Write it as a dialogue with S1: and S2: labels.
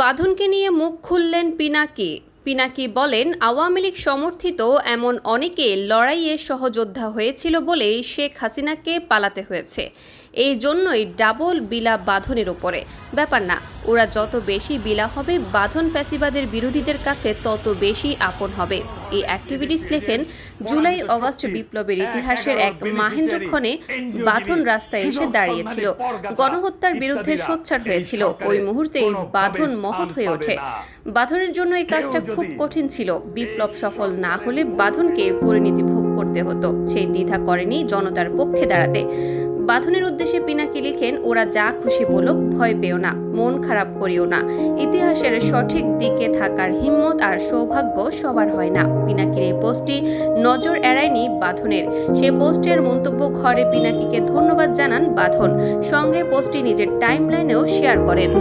S1: বাঁধনকে নিয়ে মুখ খুললেন পিনাকি। পিনাকি বলেন, আওয়ামী লীগ সমর্থিত এমন অনেকে লড়াইয়ে সহযোদ্ধা হয়েছিল বলেই শেখ হাসিনাকে পালাতে হয়েছে। এই জন্যই ডাবল বিলা বাঁধনের ওপরে ব্যাপার না, ওরা যত বেশি বিলা হবে, বাঁধন ফ্যাসিবাদের বিরোধীদের কাছে তত বেশি আপন হবে। এই অ্যাক্টিভিটিস লেখেন জুলাই অগস্ট বিপ্লবের ইতিহাসের এক মাহেন্দ্রক্ষণে বাঁধন রাস্তায় এসে দাঁড়িয়েছিল। গণহত্যার বিরুদ্ধে সোচ্চার হয়েছিল। ওই মুহূর্তেই বাঁধন মহৎ হয়ে ওঠে। বাঁধনের জন্য এই কাজটা খুব কঠিন ছিল। বিপ্লব সফল না হলে বাঁধনকে পরিণতি ভোগ করতে হতো। সেই দ্বিধা করেনি জনতার পক্ষে দাঁড়াতে। বাঁধনের উদ্দেশ্যে পিনাকি লিখেন, ওরা যা খুশি বলুক, ভয় পেও না, মন খারাপ করিও না। ইতিহাসের সঠিক দিকে থাকার হিম্মত আর সৌভাগ্য সবার হয় না। পিনাকির এই পোস্টটি নজর এড়ায়নি বাঁধনের। সে পোস্টের মন্তব্য ঘরে পিনাকিকে ধন্যবাদ জানান বাঁধন। সঙ্গে পোস্টটি নিজের টাইমলাইনেও শেয়ার করেন।